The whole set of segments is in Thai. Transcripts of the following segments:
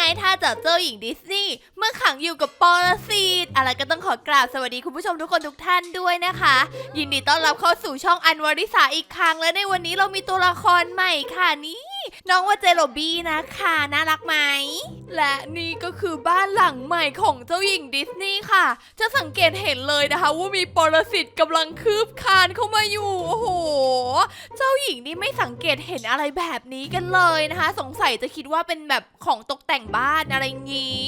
ไงถ้าเจ้าเจ้าหญิงดิสนีย์เมื่อขังอยู่กับปรสิตอะไรก็ต้องขอกราบสวัสดีคุณผู้ชมทุกคนทุกท่านด้วยนะคะ ยินดีต้อนรับเข้าสู่ช่องอันวริสาอีกครั้งและในวันนี้เรามีตัวละครใหม่ค่ะนี่ น้องว่าเจโรบี้นะคะน่ารักไหม และนี่ก็คือบ้านหลังใหม่ของเจ้าหญิงดิสนีย์ค่ะ จะสังเกตเห็นเลยนะคะ ว่ามีปรสิตกำลังคืบคานเข้ามาอยู่ โอ้โห เจ้าหญิงนี่ไม่สังเกตเห็นอะไรแบบนี้กันเลยนะคะ สงสัยจะคิดว่าเป็นแบบของตกแต่งบ้านอะไรงี้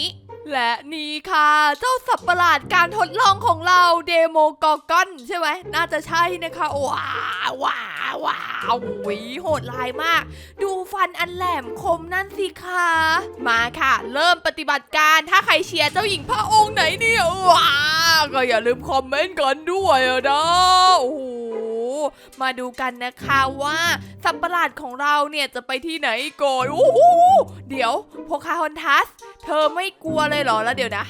และนี่ค่ะ เจ้าสัตว์ประหลาดการทดลองของเราเดโมกอร์กอนใช่ไหมน่าจะใช่นะคะว้าวว้าวว้าวโอ้ยโหดร้ายมาก ดูฟันอันแหลมคมนั่นสิคะมาค่ะ เริ่มปฏิบัติการถ้าใครเชียร์เจ้าหญิงพระองค์ไหนเนี่ยว้าก็อย่าลืมคอมเมนต์กันด้วยนะโอ้โหมาดูกันนะคะว่าสัตว์ประหลาดของเราเนี่ยจะไปที่ไหนก่อนโอ้โหเดี๋ยวโพคาฮอนทัส เธอไม่กลัวเลยเหรอแล้วเดี๋ยวนะ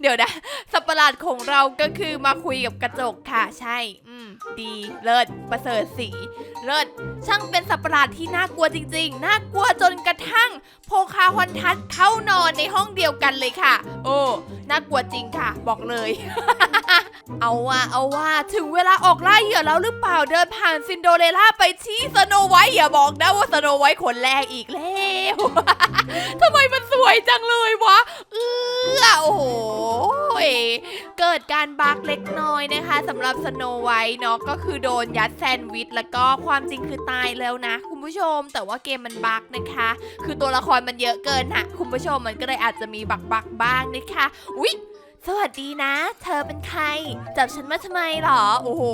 เดี๋ยวนะ สัประหลาดของเราก็คือมาคุยกับกระจกค่ะใช่ อืม ดีเลิศประเสริฐสีเลิศช่างเป็นสัประหลาดที่น่ากลัวจริง ๆ น่ากลัวจนกระทั่ง โพคาฮอนทัสเข้านอนในห้องเดียวกันเลยค่ะ โอ้น่ากลัวจริงค่ะ บอกเลย เอาว่าเอาว่าถึงเวลาออกล่าเหยื่อแล้วหรือเปล่าเดินผ่านซินโดเรล่าไปที่สโนไวท์อย่าบอกนะว่าสโนไวท์คนแรกอีกแล้ว ทำไมมันสวยจังเลยวะ เออโอ้โห เกิดการบักเล็กน้อยนะคะสำหรับสโนไวท์เนาะก็คือโดนยัดแซนด์วิช แล้วก็ความจริงคือตายแล้วนะ คุณผู้ชม แต่ว่าเกมมันบักนะคะ คือตัวละครมันเยอะเกินนะคุณผู้ชมมันก็เลยอาจจะมีบักบักบ้างนะคะอุ๊ย สวัสดีนะ เธอเป็นใคร จับฉันมาทำไมหรอ โอ้โห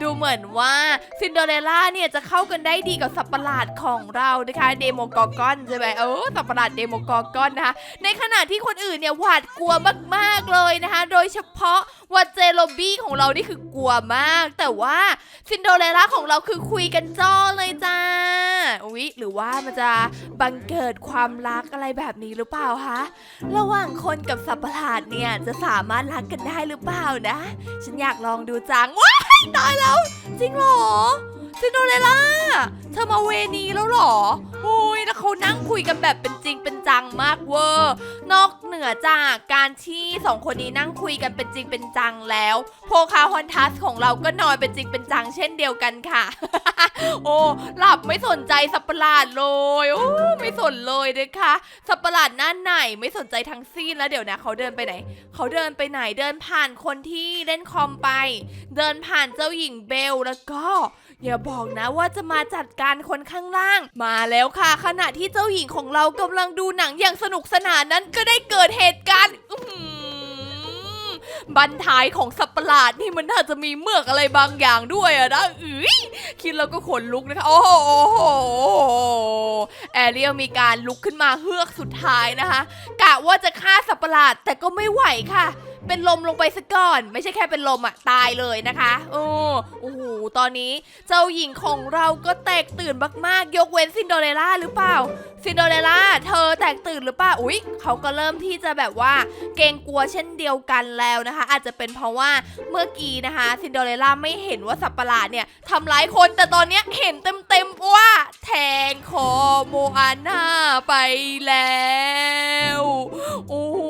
ดูเหมือนว่าซินเดอเรลล่าเนี่ยจะเข้ากันได้ดีกับสับประหลาดของเรานะคะ เดโมกอร์กอนใช่ไหมเออสับประหลาดเดโมกอร์กอนนะคะ ในขณะที่คนอื่นเนี่ยหวาดกลัวมากๆเลยนะคะ โดยเฉพาะ วัดเจโรบี้ของเรานี่คือกลัวมาก แต่ว่าซินเดเรลล่าของเราคือคุยกันจ้อเลยจ้าอุ๊ยหรือว่ามันจะบังเกิดความรักอะไรแบบนี้หรือเปล่าคะระหว่างคนกับสัตว์ประหลาดเนี่ยจะสามารถรักกันได้หรือเปล่านะ ฉันอยากลองดูจังว้ายตายแล้ว จริงเหรอซินโดเรลล่าเธอมาเวนีแล้วเหรอโอ้ แล้วเขานั่งคุยกันแบบเป็นจริงเป็นจังมากเวอร์นอกเหนือจากการที่สองคนนี้นั่งคุยกันเป็นจริงเป็นจังแล้ว โพคาฮอนทัสของเราก็นอนเป็นจริงเป็นจัง เช่นเดียวกันค่ะ โอ้หลับไม่สนใจสัตว์ปหลาดเลยโอ้ไม่สนเลยนะคะสัตว์ปหลาดหน้าไหนไม่สนใจทั้งสิ้นแล้วเดี๋ยวนะเขาเดินไปไหน เขาเดินไปไหนเดินผ่านคนที่เล่นคอมไป เดินผ่านเจ้าหญิงเบลแล้วก็ อย่าบอกนะว่าจะมาจัดการคนข้างล่าง มาแล้วค่ะ ขณะที่เจ้าหญิงของเรากำลังดูหนังอย่างสนุกสนานนั้นก็ได้เกิดเหตุการณ์บันท้ายของสัตว์ประหลาดนี่มันน่าจะมีเมือกอะไรบางอย่างด้วยอะนะอื้ยคิดแล้วก็ขนลุกนะคะ โอ้โหโอ้โหแอเรียลมีการลุกขึ้นมาเฮือกสุดท้ายนะคะ กะว่าจะฆ่าสัตว์ประหลาดแต่ก็ไม่ไหวค่ะ เป็นลมลงไปซะก่อน ไม่ใช่แค่เป็นลมอะตายเลยนะคะโอ้โอ้โหตอนนี้เจ้าหญิงของเราก็แตกตื่นมากๆ ยกเว้นซินโดเรล่าหรือเปล่าซินโดเรล่าเธอแตกตื่นหรือเปล่าอุ๊ยเขาก็เริ่มที่จะแบบว่าเกรงกลัวเช่นเดียวกันแล้วนะคะ อาจจะเป็นเพราะว่าเมื่อกี้นะคะซินโดเรล่าไม่เห็นว่าสัตว์ประหลาดเนี่ยทำร้ายคนแต่ตอนเนี้ยเห็นเต็มๆว่าแทงคอโมอาน่าไปแล้วโอ้โห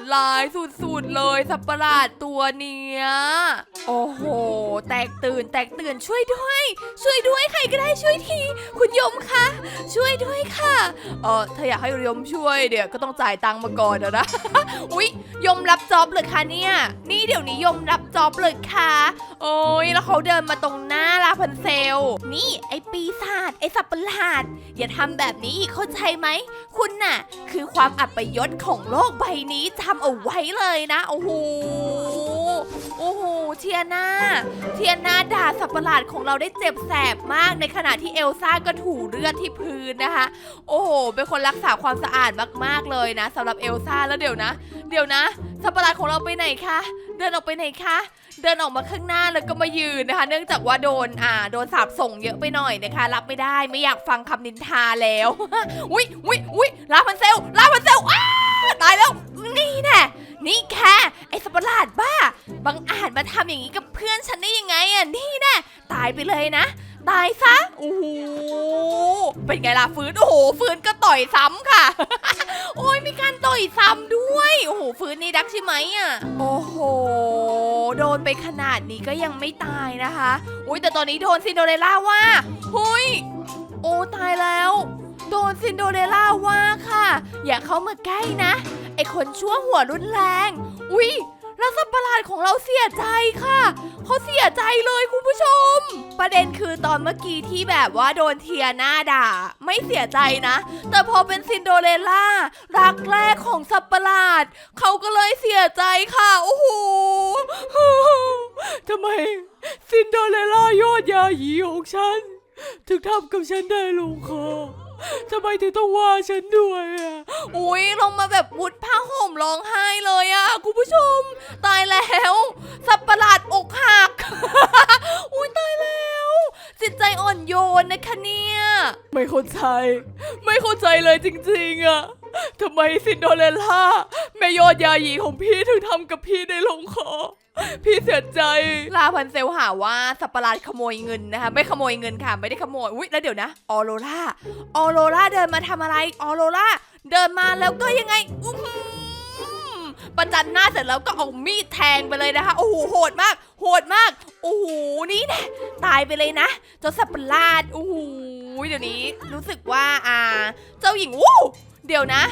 ดร้ายสุด เลยสัตว์ประหลาดตัวเนี้ย โอ้โห แตกตื่นแตกตื่นช่วยด้วย ช่วยด้วยใครก็ได้ช่วยที คุณยมคะช่วยด้วยค่ะ เออถ้าอยากให้ยมช่วยเดี๋ยวก็ต้องจ่ายตังค์มาก่อนอะนะ อุ๊ย ยมรับจ็อบเลยค่ะเนี่ย นี่เดี๋ยวนี้ยมรับจ็อบเลยค่ะ โอ้ยแล้วเขาเดินมาตรงหน้าลาพันเซล นี่ไอปีศาจไอสัตว์ประหลาด อย่าทำแบบนี้อีกเข้าใจไหม คุณน่ะ คือความอัปยศของโลกใบนี้จำเอาไว้เลยนะโอ้โหโอ้โหเทียนาเทียนาด่าสัตว์ประหลาดของเราได้เจ็บแสบมากในขณะที่เอลซ่าก็ถูเลือดที่พื้นนะคะ โอ้โห เป็นคนรักษาความสะอาดมากๆเลยนะสำหรับเอลซ่าแล้วเดี๋ยวนะ เดี๋ยวนะ สัตว์ประหลาดของเราไปไหนคะเดินออกไปไหนคะเดินออกมาข้างหน้าแล้วก็มายืนนะคะ เนื่องจากว่าโดนอ่าโดนสาบส่งเยอะไปหน่อยนะคะ รับไม่ได้ไม่อยากฟังคำนินทาแล้วอุ๊ยอุ๊ยอุ๊ยลาพันเซลลาพันเซลอ้าตายแล้วนี่แน่ นี่แค่ไอ้สัตว์ปะหลาดบ้า บังอาจมาทำอย่างนี้กับเพื่อนฉันได้ยังไงอะ นี่แน่ตายไปเลยนะ ตายซะ โอ้โห เป็นไงล่ะฟื้น โอ้โห ฟื้นก็ต่อยซ้ำค่ะ โอ้ยมีการต่อยซ้ำด้วย โอ้โห ฟื้นนี่ดักใช่ไหมอะ โอ้โห โดนไปขนาดนี้ก็ยังไม่ตายนะคะ อุ้ยแต่ตอนนี้โดนซินโดเรล่าว่า หุยโอ้ตายแล้ว โดนซินโดเรลล่าว่าค่ะ อย่าเข้ามาใกล้นะ ไอคนชั่วหัวรุนแรง อุ้ยแล้วสัตว์ประหลาดของเราเสียใจค่ะ เขาเสียใจเลยคุณผู้ชม ประเด็นคือตอนเมื่อกี้ที่แบบว่าโดนเทียหน้าด่า ไม่เสียใจนะ แต่พอเป็นซินโดเรลล่ารักแรกของสัตว์ประหลาด เขาก็เลยเสียใจค่ะ โอ้โหทำไม ซินโดเรลล่ายอดยาหยีของฉัน ถึงทำกับฉันได้ลงคอ ทำไมถึงต้องว่าฉันด้วยอะอุ้ยลงมาแบบมุดผ้าห่มร้องไห้เลยอะคุณผู้ชม ตายแล้ว สัตว์ประหลาดอกหัก อุ้ยตายแล้ว จิตใจอ่อนโยนนะคะเนี่ย ไม่เข้าใจ ไม่เข้าใจเลยจริงๆอะทำไมซินโดเรลล่าแม่ยอดยาหยีของพี่ถึงทำกับพี่ได้ลงคอ พี่เสียใจ ลาพันเซลหาว่าสัตว์ประหลาดขโมยเงินนะคะ ไม่ขโมยเงินค่ะ ไม่ได้ขโมย อุ้ยแล้วเดี๋ยวนะ ออโรราออโรราเดินมาทำอะไร ออโรราเดินมาแล้วก็ยังไงอื้อหือประจันหน้าเสร็จแล้วก็เอามีดแทงไปเลยนะคะ โอ้โห โหดมาก โหดมาก โอ้โห นี่แน่ตายไปเลยนะเจ้าสัตว์ประหลาด โอ้โห เดี๋ยวนี้รู้สึกว่า อ่า เจ้าหญิง อู้ เดี๋ยวนะ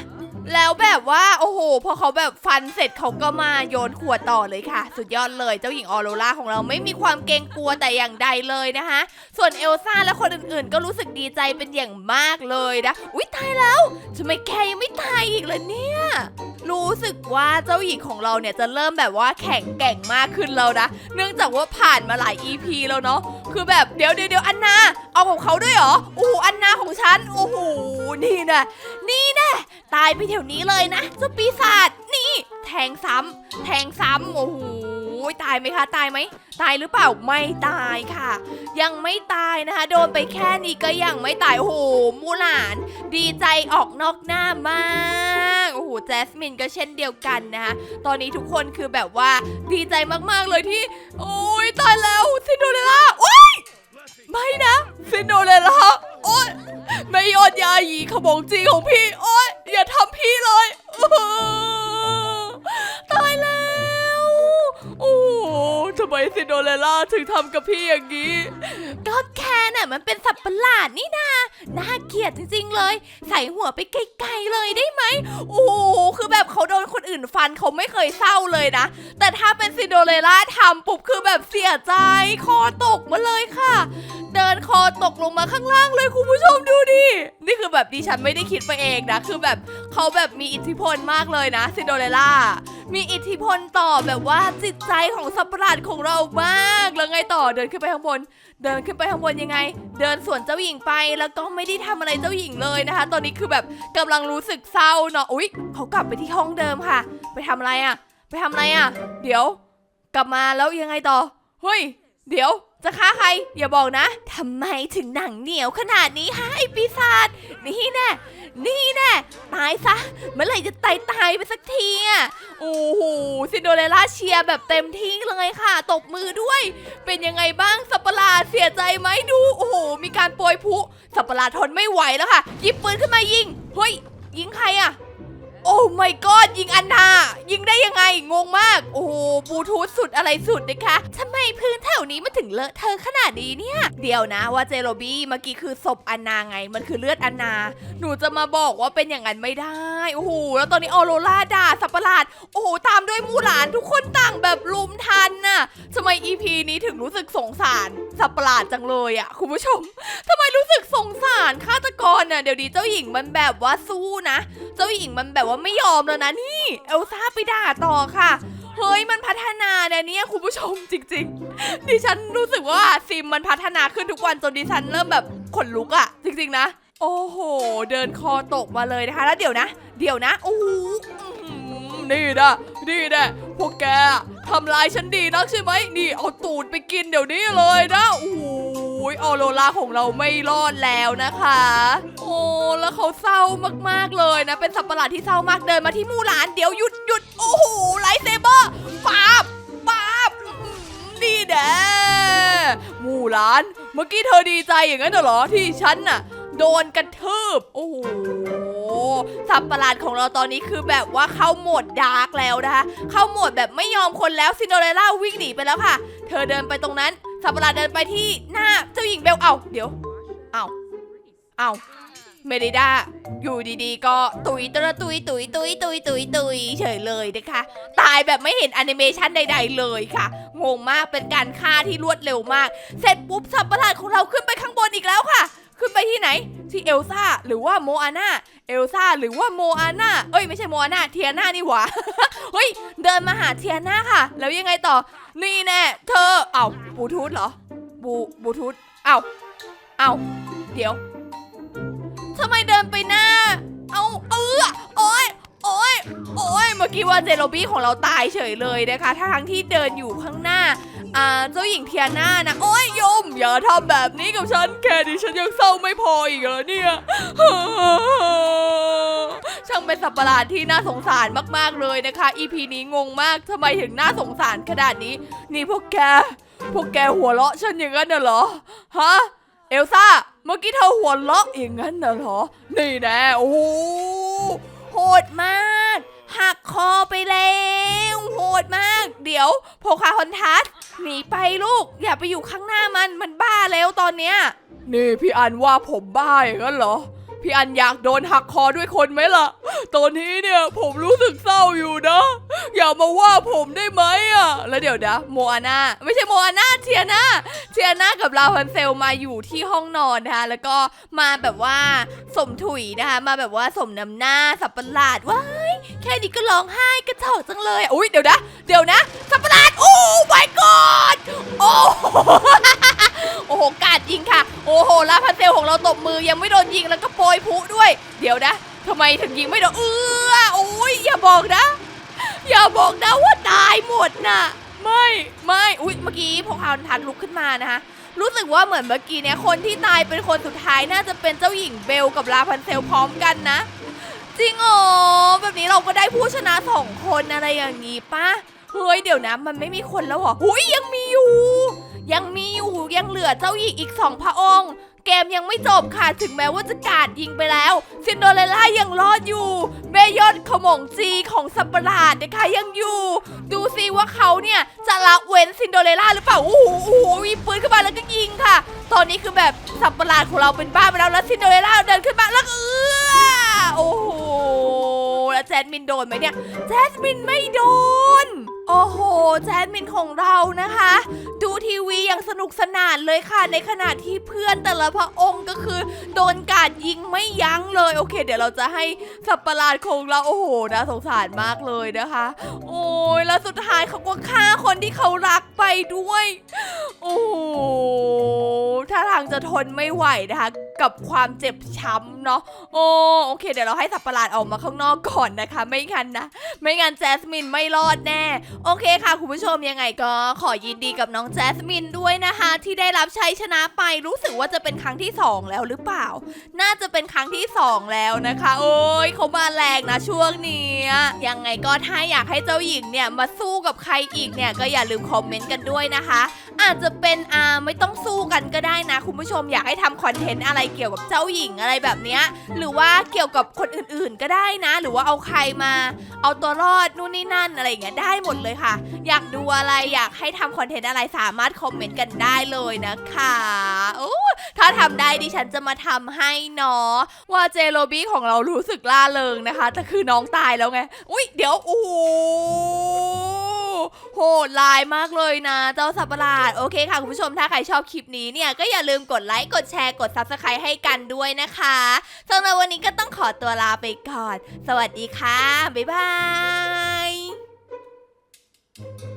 แล้วแบบว่าโอ้โหพอเขาแบบฟันเสร็จเขาก็มาโยนขวดต่อเลยค่ะ สุดยอดเลยเจ้าหญิงออโรราของเราไม่มีความเกรงกลัวแต่อย่างใดเลยนะคะส่วนเอลซ่าและคนอื่นๆ ก็รู้สึกดีใจเป็นอย่างมากเลยนะอุ๊ยตายแล้วทำไมแกยังไม่ตายอีกเลยเนี่ย รู้สึกว่าเจ้าหญิงของเราเนี่ยจะเริ่มแบบว่าแข็งแกร่งมากขึ้นแล้วนะ เนื่องจากว่าผ่านมาหลาย EP แล้วเนาะ คือแบบเดี๋ยวเดี๋ยวเดี๋ยวอันนา เอาของเขาด้วยเหรอ โอ้โหอันนาของฉัน โอ้โห นี่นะ นี่นะ ตายไปเดี๋ยวนี้เลยนะเจ้าปีศาจ นี่ แทงซ้ำ แทงซ้ำ โอ้โห ตายไหมคะ ตายไหม ตายหรือเปล่า ไม่ตายค่ะ ยังไม่ตายนะคะ โดนไปแค่นี้ก็ยังไม่ตาย โอ้โห มูหลาน ดีใจออกนอกหน้ามาก โอ้โห แจสมินก็เช่นเดียวกันนะคะ ตอนนี้ทุกคนคือแบบว่าดีใจมากๆเลยที่ โอ้ยตายแล้วซินโดเรลล่าโอ้ยไม่นะซินโดเรลล่าโอ้ยไม่ยอดยาหยีขโมงจีของพี่ โอ้ยอย่าทำพี่เลยตายแล้ว โอ้ทำไมซินโดเรลล่าถึงทำกับพี่อย่างนี้ ก็แค่น่ะมันเป็นสัตว์ประหลาดนี่นาน่าเกลียดจริงๆเลย ใส่หัวไปไกลๆเลยได้ไหม โอ้คือแบบเขาโดนคนอื่นฟันเขาไม่เคยเศร้าเลยนะ แต่ถ้าเป็นซินโดเรลล่าทำปุ๊บคือแบบเสียใจ คอตกมาเลยค่ะ เดินคอตกลงมาข้างล่างเลยคุณผู้ชมดูดิ นี่คือแบบดิฉันไม่ได้คิดไปเองนะ คือแบบเขาแบบมีอิทธิพลมากเลยนะซินโดเรลล่า มีอิทธิพลต่อแบบว่าจิตใจของสัตว์ประหลาดของเรามากแล้วไงต่อเดินขึ้นไปข้างบน เดินขึ้นไปข้างบนยังไง เดินสวนเจ้าหญิงไปแล้วก็ไม่ได้ทำอะไรเจ้าหญิงเลยนะคะ ตอนนี้คือแบบกำลังรู้สึกเศร้าเนาะอุ๊ยเขากลับไปที่ห้องเดิมค่ะ ไปทำอะไรอะไปทำอะไรอะเดี๋ยว กลับมาแล้วยังไงต่อเฮ้ย เดี๋ยว จะฆ่าใคร อย่าบอกนะทำไมถึงหนังเหนียวขนาดนี้ฮะไอปีศาจนี่แน่นี่แน่ตายซะเมื่อไหร่จะตายตายไปสักทีอะโอ้โหซินโดเรล่าเชียร์แบบเต็มที่เลยค่ะ ตบมือด้วย เป็นยังไงบ้างสัตว์ปะหลาดเสียใจไหมดูโอ้โหมีการโปรยพุสัตว์ปะหลาดทนไม่ไหวแล้วค่ะหยิบปืนขึ้นมายิงเฮ้ยยิงใครอะ โอ้ my god ยิงอันนายิงได้ยังไงงงมาก โอ้โหบลูทูธสุดอะไรสุดนะคะทำไมพื้นแถวนี้มันถึงเลอะเทอะขนาดนี้เนี่ย เดี๋ยวนะว่าเจโรบี้เมื่อกี้คือศพอันนาไง มันคือเลือดอันนา หนูจะมาบอกว่าเป็นอย่างนั้นไม่ได้ โอ้โหแล้วตอนนี้ออโรราด่าสัตว์ประหลาด โอ้โหตามด้วยมูหลานทุกคนต่างแบบลุมทันน่ะทำไม EP นี้ถึงรู้สึกสงสารสัตว์ประหลาดจังเลยอะคุณผู้ชมทำไมรู้สึกสงสารฆาตกรน่ะเดี๋ยวนี้เจ้าหญิงมันแบบว่าสู้นะ เจ้าหญิงมันแบบว่าไม่ยอมแล้วนะนี่ เอลซ่าไปด่าต่อค่ะ เฮ้ยมันพัฒนาเนี่ยเนี่ยคุณผู้ชมจริง ๆ ดิฉันรู้สึกว่าซิมมันพัฒนาขึ้นทุกวันจนดิฉันเริ่มแบบขนลุกอะจริง ๆ นะ โอ้โห เดินคอตกมาเลยนะคะ แล้วเดี๋ยวนะ เดี๋ยวนะโอ้ห์นี่นะนี่นะพวกแกทำลายฉันดีนักใช่ไหมนี่เอาตูดไปกินเดี๋ยวนี้เลยนะโอ้โหออโรราของเราไม่รอดแล้วนะคะ โอ้แล้วเขาเศร้ามากๆเลยนะ เป็นสัตว์ประหลาดที่เศร้ามากเดินมาที่มู่หลานเดี๋ยวหยุดหยุดโอ้โหไลท์เซเบอร์ปาบปาบอื้อหือนี่แน่หมู่หลาน เมื่อกี้เธอดีใจอย่างนั้นเหรอที่ฉันน่ะ โดนกระทืบโอ้โหสัตว์ประหลาดของเราตอนนี้คือแบบว่าเข้าโหมดดาร์กแล้วนะคะ เข้าโหมดแบบไม่ยอมคนแล้วซินโดเรลล่าวิ่งหนีไปแล้วค่ะ เธอเดินไปตรงนั้นสัตว์ประหลาดเดินไปที่หน้าเจ้าหญิงเบลเอ้าเดี๋ยวเอ้าเอ้า เมริดา อยู่ดีๆ ก็ตุยตระตุยตุยตุยตุยตุยตุยเฉยเลยนะคะ ตายแบบไม่เห็นแอนิเมชันใดๆเลยค่ะ งงมากเป็นการฆ่าที่รวดเร็วมาก เสร็จปุ๊บสัตว์ประหลาดของเราขึ้นไปข้างบนอีกแล้วค่ะ ขึ้นไปที่ไหน ที่เอลซ่าหรือว่าโมอาน่าเอลซ่าหรือว่าโมอาน่าเอ้ยไม่ใช่โมอาน่าเทียน่านี่หว่าเฮ้ยเดินมาหาเทียน่าค่ะ แล้วยังไงต่อ นี่แน่เธอเอ้าบลูทูธเหรอบูบลูทูธเอ้าเอ้าเดี๋ยว ทำไมเดินไปหน้า เอาเออโอ้ยโอ้ยโอ้ยเมื่อกี้ว่าเจโรบี้ของเราตายเฉยเลยนะคะทั้งที่เดินอยู่ข้างหน้าอ่าเจ้าหญิงเทียน่านะโอ้ยยม อย่าทำแบบนี้กับฉันแค่นี้ฉันยังเศร้าไม่พออีกเหรอเนี่ยช่างเป็นสัประหลาดที่น่าสงสารมากๆเลยนะคะ EP นี้งงมากทำไมถึงน่าสงสารขนาดนี้ นี่พวกแก พวกแกหัวเราะฉันอย่างนั้นเหรอฮะเอลซ่า เมื่อกี้เธอหัวเราะอย่างนั้นเหรอ นี่แน่โอ้โหโหดมาก หักคอไปแล้วโหดมาก เดี๋ยวโพคาฮอนทัสหนีไปลูก อย่าไปอยู่ข้างหน้ามันมันบ้าแล้วตอนเนี้ยนี่พี่อันว่าผมบ้าอย่างนั้นเหรอ พี่อันอยากโดนหักคอด้วยคนไหมล่ะ ตอนนี้เนี่ยผมรู้สึกเศร้าอยู่นะ อย่ามาว่าผมได้ไหมอะ แล้วเดี๋ยวนะโมอาน่าไม่ใช่โมอาน่าเทียนาเทียนากับลาพันเซลมาอยู่ที่ห้องนอนนะคะแล้วก็มาแบบว่าสมถุยนะคะ มาแบบว่าสมน้ำหน้าสับประหลาดว้ายแค่นี้ก็ร้องไห้กระจอกจังเลยอุ้ยเดี๋ยวนะ เดี๋ยวนะสับประหลาดโอ้ my god โอ้ โอ้โหกาดยิงค่ะ โอ้โหลาพันเซลของเราตบมือยังไม่โดนยิงแล้วก็โปรยพุด้วย เดี๋ยวนะทำไมถึงยิงไม่โดนเออโอ้ยอย่าบอกนะ อย่าบอกนะว่าตายหมดน่ะไม่ไม่อุ๊ยเมื่อกี้พวกเขาทันลุกขึ้นมานะคะรู้สึกว่าเหมือนเมื่อกี้เนี่ยคนที่ตายเป็นคนสุดท้ายน่าจะเป็นเจ้าหญิงเบลกับลาพันเซลพร้อมกันนะ จริงเหรอแบบนี้เราก็ได้ผู้ชนะสองคนอะไรอย่างงี้ปะเฮ้ยเดี๋ยวนะ มันไม่มีคนแล้วเหรอหุยยังมีอยู่ ยังมีอยู่ยังเหลือเจ้าหญิงอีกสองพระองค์ เกมยังไม่จบค่ะถึงแม้ว่าจะกาดยิงไปแล้ว ซินโดเรลล่ายังรอดอยู่เบยอดขมงจีของสัตว์ประหลาดนะคะยังอยู่ ดูซิว่าเขาเนี่ยจะละเว้นซินโดเรลล่าหรือเปล่าโอ้โหมีปืนขึ้นมาแล้วก็ยิงค่ะ ตอนนี้คือแบบสัตว์ประหลาดของเราเป็นบ้าไปแล้วแล้วซินโดเรลล่าเดินขึ้นมาแล้วเออโอ้โหแล้วแจสมินโดนไหมเนี่ยแจสมินไม่โดน โอ้โห แจสมินของเรานะคะ ดูทีวีอย่างสนุกสนานเลยค่ะ ในขณะที่เพื่อนแต่ละพระองค์ก็คือ โดนกาดยิงไม่ยั้งเลย โอเค เดี๋ยวเราจะให้สัตว์ประหลาดของเราโอ้โหน่าสงสารมากเลยนะคะ โอ้ยแล้วสุดท้ายเขาก็ฆ่าคนที่เขารักไปด้วย โอ้โหถ้าทางจะทนไม่ไหวนะคะกับความเจ็บช้ำเนาะ โอ้โอเค เดี๋ยวเราให้สัตว์ประหลาดออกมาข้างนอกก่อนนะคะ ไม่งั้นนะ ไม่งั้นแจสมินไม่รอดแน่โอเคค่ะ คุณผู้ชมยังไงก็ขอยินดีกับน้องแจสมินด้วยนะคะ ที่ได้รับชัยชนะไปรู้สึกว่าจะเป็นครั้งที่ 2 แล้วหรือเปล่า น่าจะเป็นครั้งที่ 2 แล้วนะคะ โอ้ยเขามาแรงนะช่วงนี้ยังไงก็ถ้าอยากให้เจ้าหญิงเนี่ยมาสู้กับใครอีกเนี่ยก็อย่าลืมคอมเมนต์กันด้วยนะคะ อาจจะเป็นอ่าไม่ต้องสู้กันก็ได้นะ คุณผู้ชมอยากให้ทำคอนเทนต์อะไรเกี่ยวกับเจ้าหญิงอะไรแบบเนี้ยหรือว่าเกี่ยวกับคนอื่นๆก็ได้นะ หรือว่าเอาใครมา เอาตัวรอดนู่นนี่นั่นอะไรอย่างเงี้ยได้หมดเลยค่ะ อยากดูอะไรอยากให้ทำคอนเทนต์อะไรสามารถคอมเมนต์กันได้เลยนะคะโอ้ถ้าทำได้ดิฉันจะมาทำให้เนาะว่าเจโรบี้ของเรารู้สึกล่าเริงนะคะ แต่คือน้องตายแล้วไง อุ้ยเดี๋ยวโอ้โหโหดลายมากเลยนะ เจ้าสัตว์ประหลาด โอเคค่ะ คุณผู้ชมถ้าใครชอบคลิปนี้เนี่ย ก็อย่าลืมกดไลค์ กดแชร์ กด Subscribe ให้กันด้วยนะคะสำหรับวันนี้ก็ต้องขอตัวลาไปก่อน สวัสดีค่ะ บ๊ายบาย Thank you.